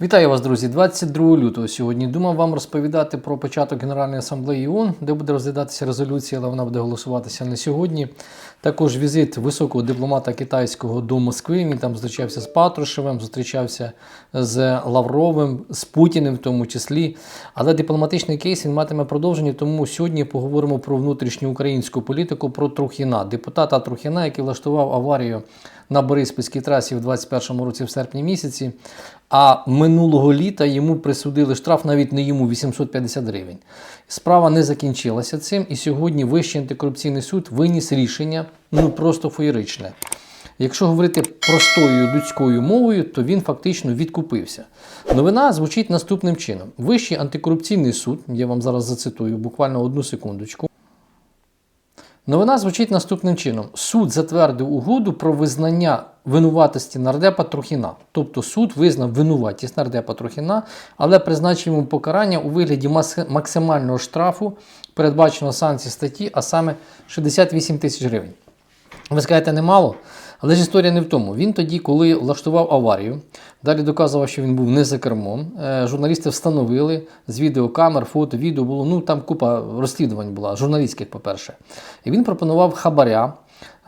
Вітаю вас, друзі! 22 лютого сьогодні думав вам розповідати про початок Генеральної асамблеї ООН, де буде розглядатися резолюція, але вона буде голосуватися не сьогодні. Також візит високого дипломата китайського до Москви. Він там зустрічався з Патрушевим, зустрічався з Лавровим, з Путіним в тому числі. Але дипломатичний кейс він матиме продовження. Тому сьогодні поговоримо про внутрішню українську політику, про Трухіна, депутата Трухіна, який влаштував аварію на Бориспільській трасі в 2021 році в серпні місяці. А минулого літа йому присудили штраф навіть не йому 850 гривень. Справа не закінчилася цим, і сьогодні Вищий антикорупційний суд виніс рішення ну просто феєричне. Якщо говорити простою людською мовою, то він фактично відкупився. Новина звучить наступним чином: Вищий антикорупційний суд, я вам зараз зацитую буквально одну секундочку. Новина звучить наступним чином: суд затвердив угоду про визнання винуватості нардепа Трухіна. Тобто суд визнав винуватість нардепа Трухіна, але призначив йому покарання у вигляді максимального штрафу, передбаченого санкції статті, а саме 68 тисяч гривень. Ви скажете, немало, але ж історія не в тому. Він тоді, коли влаштував аварію, далі доказував, що він був не за кермом. Е, Журналісти встановили з відеокамер, фото, відео було. Ну там купа розслідувань була, журналістських, по-перше. І він пропонував хабаря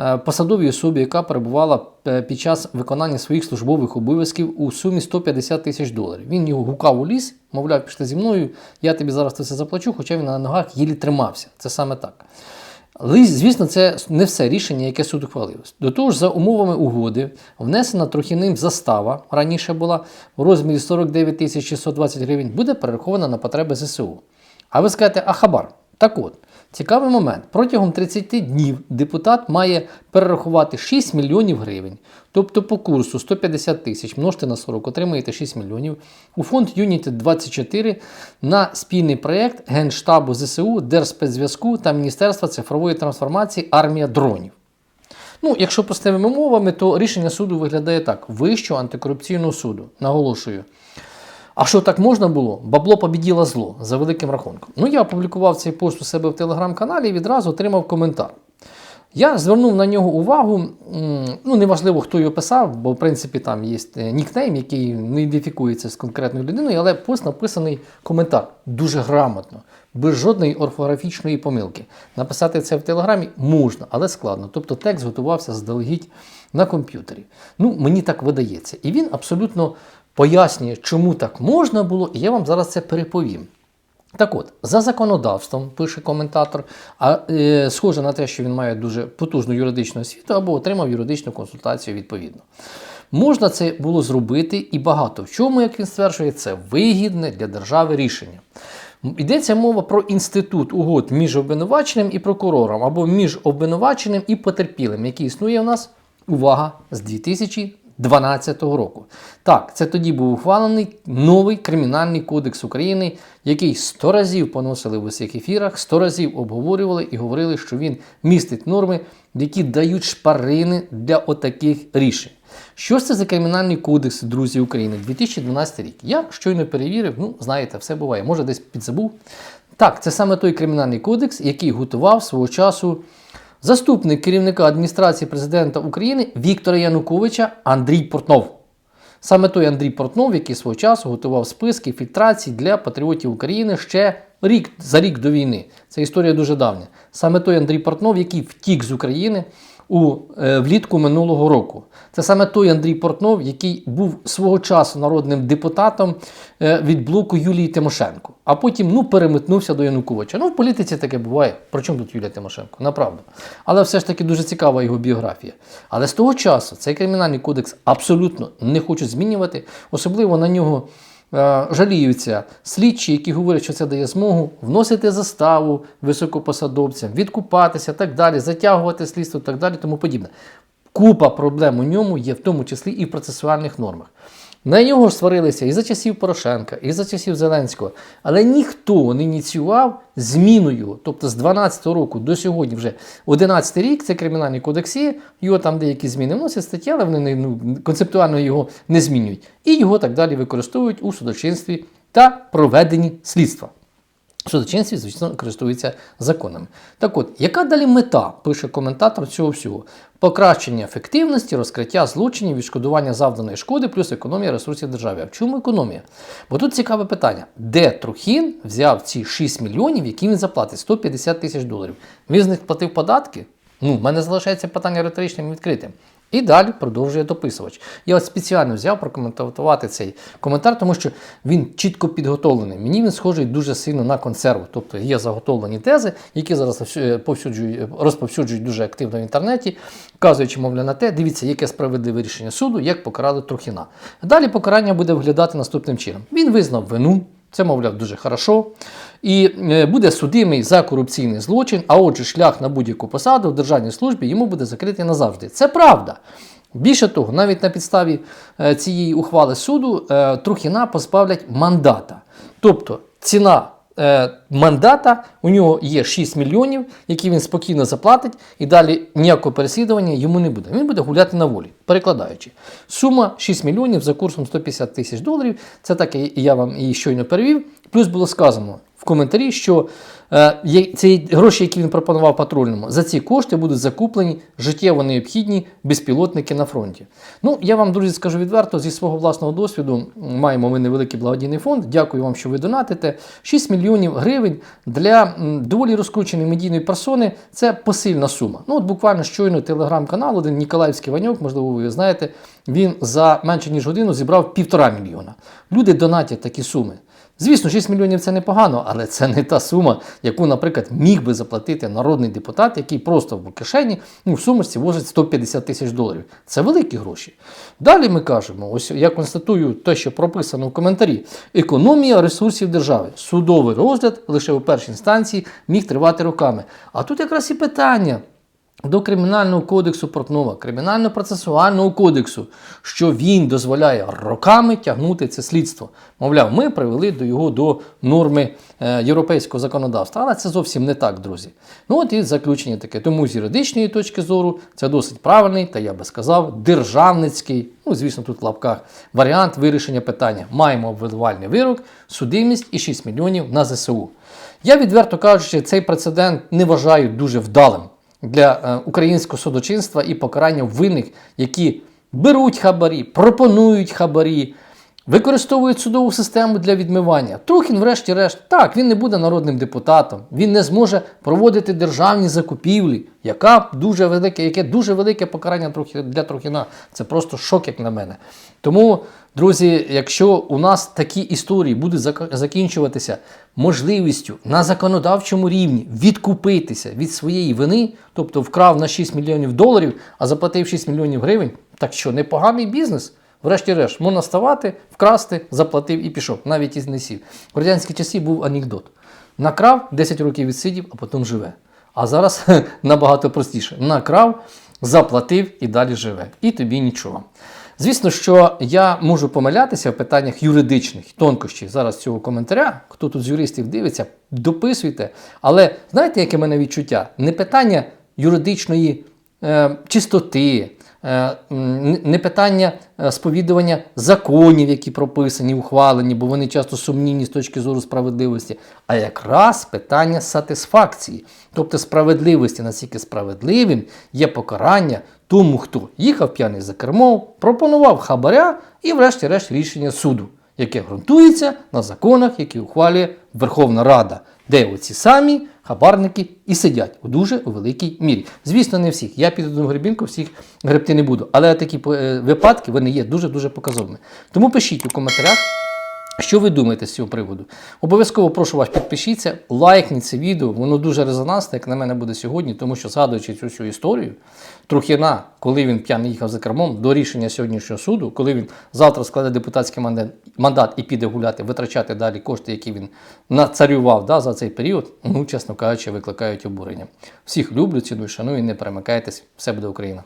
е, посадовій особі, яка перебувала е, під час виконання своїх службових обов'язків у сумі 150 тисяч доларів. Він його гукав у ліс, мовляв, пішли зі мною, я тобі зараз це заплачу, хоча він на ногах їлі тримався. Це саме так. Звісно, це не все рішення, яке суд ухвалив. До того ж, за умовами угоди внесена трохиним застава, раніше була в розмірі 49 тисяч 620 гривень, буде перерахована на потреби ЗСУ. А ви скажете, а хабар? Так от, цікавий момент. Протягом 30 днів депутат має перерахувати 6 мільйонів гривень. Тобто по курсу 150 тисяч множте на 40, отримаєте 6 мільйонів. У фонд Unity 24 на спільний проєкт Генштабу ЗСУ, Держспецзв'язку та Міністерства цифрової трансформації Армія дронів. Ну, якщо простими мовами, то рішення суду виглядає так: Вищого антикорупційного суду. Наголошую. А що так можна було? Бабло побіділо зло за великим рахунком. Ну, я опублікував цей пост у себе в телеграм-каналі і відразу отримав коментар. Я звернув на нього увагу. Ну, неважливо, хто його писав, бо в принципі там є е, нікнейм, який не ідентифікується з конкретною людиною, але пост написаний коментар дуже грамотно, без жодної орфографічної помилки. Написати це в телеграмі можна, але складно. Тобто текст готувався заздалегідь на комп'ютері. Ну, мені так видається. І він абсолютно пояснює, чому так можна було, і я вам зараз це переповім. Так от, за законодавством, пише коментатор, а е, схоже на те, що він має дуже потужну юридичну освіту або отримав юридичну консультацію відповідно. Можна це було зробити і багато в чому, як він стверджує, це вигідне для держави рішення. Йдеться мова про інститут угод між обвинуваченим і прокурором, або між обвинуваченим і потерпілим, який існує у нас, увага, з 2012 року. Так, це тоді був ухвалений новий кримінальний кодекс України, який сто разів поносили в усіх ефірах, сто разів обговорювали і говорили, що він містить норми, які дають шпарини для отаких рішень. Що ж це за кримінальний кодекс, друзі України, 2012 рік? Я щойно перевірив, ну, знаєте, все буває, може десь підзабув. Так, це саме той кримінальний кодекс, який готував свого часу заступник керівника адміністрації президента України Віктора Януковича Андрій Портнов. Саме той Андрій Портнов, який свого часу готував списки фільтрацій для патріотів України ще рік за рік до війни. Це історія дуже давня. Саме той Андрій Портнов, який втік з України у е, влітку минулого року. Це саме той Андрій Портнов, який був свого часу народним депутатом е, від блоку Юлії Тимошенко, а потім ну, переметнувся до Януковича. Ну, в політиці таке буває. Про чому тут Юлія Тимошенко? Направду. Але все ж таки дуже цікава його біографія. Але з того часу цей кримінальний кодекс абсолютно не хочуть змінювати, особливо на нього. Е, Жаліються слідчі, які говорять, що це дає змогу вносити заставу високопосадовцям, відкупатися, так далі, затягувати слідство, так далі, тому подібне. Купа проблем у ньому є, в тому числі і в процесуальних нормах. На нього ж сварилися і за часів Порошенка, і за часів Зеленського. Але ніхто не ініціював зміною. Тобто з 12 року до сьогодні, вже 11 рік, це кримінальні кодексі, його там деякі зміни вносять статті, але вони ну, концептуально його не змінюють. І його так далі використовують у судочинстві та проведенні слідства. Судочинстві, звісно, користуються законами. Так от, яка далі мета, пише коментатор цього всього? Покращення ефективності, розкриття злочинів, відшкодування завданої шкоди, плюс економія ресурсів держави. А в чому економія? Бо тут цікаве питання: де Трухін взяв ці 6 мільйонів, які він заплатить? 150 тисяч доларів. Він з них платив податки? Ну, в мене залишається питання риторичним і відкритим. І далі продовжує дописувач. Я от спеціально взяв прокоментувати цей коментар, тому що він чітко підготовлений. Мені він схожий дуже сильно на консерву. Тобто є заготовлені тези, які зараз розповсюджують дуже активно в інтернеті, вказуючи, мовляв, на те, дивіться, яке справедливе рішення суду, як покарали Трухіна. Далі покарання буде виглядати наступним чином. Він визнав вину. Це, мовляв, дуже хорошо. І е, буде судимий за корупційний злочин, а отже, шлях на будь-яку посаду в державній службі йому буде закритий назавжди. Це правда. Більше того, навіть на підставі е, цієї ухвали суду е, Трухіна позбавлять мандата. Тобто ціна е, мандата у нього є 6 мільйонів, які він спокійно заплатить, і далі ніякого переслідування йому не буде. Він буде гуляти на волі, перекладаючи. Сума 6 мільйонів за курсом 150 тисяч доларів. Це так я вам її щойно перевів. Плюс було сказано в коментарі, що ці гроші, які він пропонував патрульному, за ці кошти будуть закуплені життєво необхідні безпілотники на фронті. Ну, я вам, друзі, скажу відверто, зі свого власного досвіду маємо ми невеликий благодійний фонд. Дякую вам, що ви донатите. 6 мільйонів гривень для доволі розкрученої медійної персони це посильна сума. Ну, от буквально щойно телеграм-канал, один Ніколаївський Ваньок, можливо, ви знаєте, він за менше ніж годину зібрав півтора мільйона. Люди донатять такі суми. Звісно, 6 мільйонів це непогано, але це не та сума, яку, наприклад, міг би заплатити народний депутат, який просто в кишені ну, в сумочці возить 150 тисяч доларів. Це великі гроші. Далі ми кажемо: ось я констатую те, що прописано в коментарі: економія ресурсів держави. Судовий розгляд лише у першій інстанції міг тривати роками. А тут якраз і питання до Кримінального кодексу Портнова, Кримінально-процесуального кодексу, що він дозволяє роками тягнути це слідство. Мовляв, ми привели до його до норми е, європейського законодавства, але це зовсім не так, друзі. Ну от і заключення таке. Тому з юридичної точки зору це досить правильний, та я би сказав, державницький, ну звісно, тут в лапках, варіант вирішення питання. Маємо обвинувальний вирок, судимість і 6 мільйонів на ЗСУ. Я відверто кажучи, цей прецедент не вважаю дуже вдалим для е, українського судочинства і покарання винних, які беруть хабарі, пропонують хабарі, використовують судову систему для відмивання. Трухін, врешті-решт, так, він не буде народним депутатом, він не зможе проводити державні закупівлі, яка дуже велике, яке дуже велике покарання для Трухіна. Це просто шок, як на мене. Тому, друзі, якщо у нас такі історії будуть закінчуватися можливістю на законодавчому рівні відкупитися від своєї вини, тобто вкрав на 6 мільйонів доларів, а заплатив 6 мільйонів гривень, так що непоганий бізнес. Врешті-решт, можна ставати, вкрасти, заплатив і пішов, навіть із не сів. В радянські часи був анекдот. Накрав, 10 років відсидів, а потім живе. А зараз набагато простіше. Накрав, заплатив і далі живе. І тобі нічого. Звісно, що я можу помилятися в питаннях юридичних тонкощів зараз цього коментаря. Хто тут з юристів дивиться, дописуйте. Але знаєте, яке в мене відчуття? Не питання юридичної е, чистоти, не питання е, сповідування законів, які прописані, ухвалені, бо вони часто сумнівні з точки зору справедливості, а якраз питання сатисфакції, тобто справедливості, наскільки справедливим є покарання тому, хто їхав п'яний за кермо, пропонував хабаря і, врешті-решт, рішення суду, яке ґрунтується на законах, які ухвалює Верховна Рада, де оці самі хабарники і сидять у дуже великій мірі. Звісно, не всіх. Я під одну грибінку всіх гребти не буду. Але такі е, випадки вони є дуже-дуже показовими. Тому пишіть у коментарях. Що ви думаєте з цього приводу? Обов'язково прошу вас, підпишіться, лайкніть це відео. Воно дуже резонансне, як на мене буде сьогодні, тому що згадуючи цю всю історію, Трухіна, коли він п'яний їхав за кермом, до рішення сьогоднішнього суду, коли він завтра складе депутатський мандат, і піде гуляти, витрачати далі кошти, які він нацарював да, за цей період, ну, чесно кажучи, викликають обурення. Всіх люблю, ціную, шаную, не перемикайтесь, все буде Україна.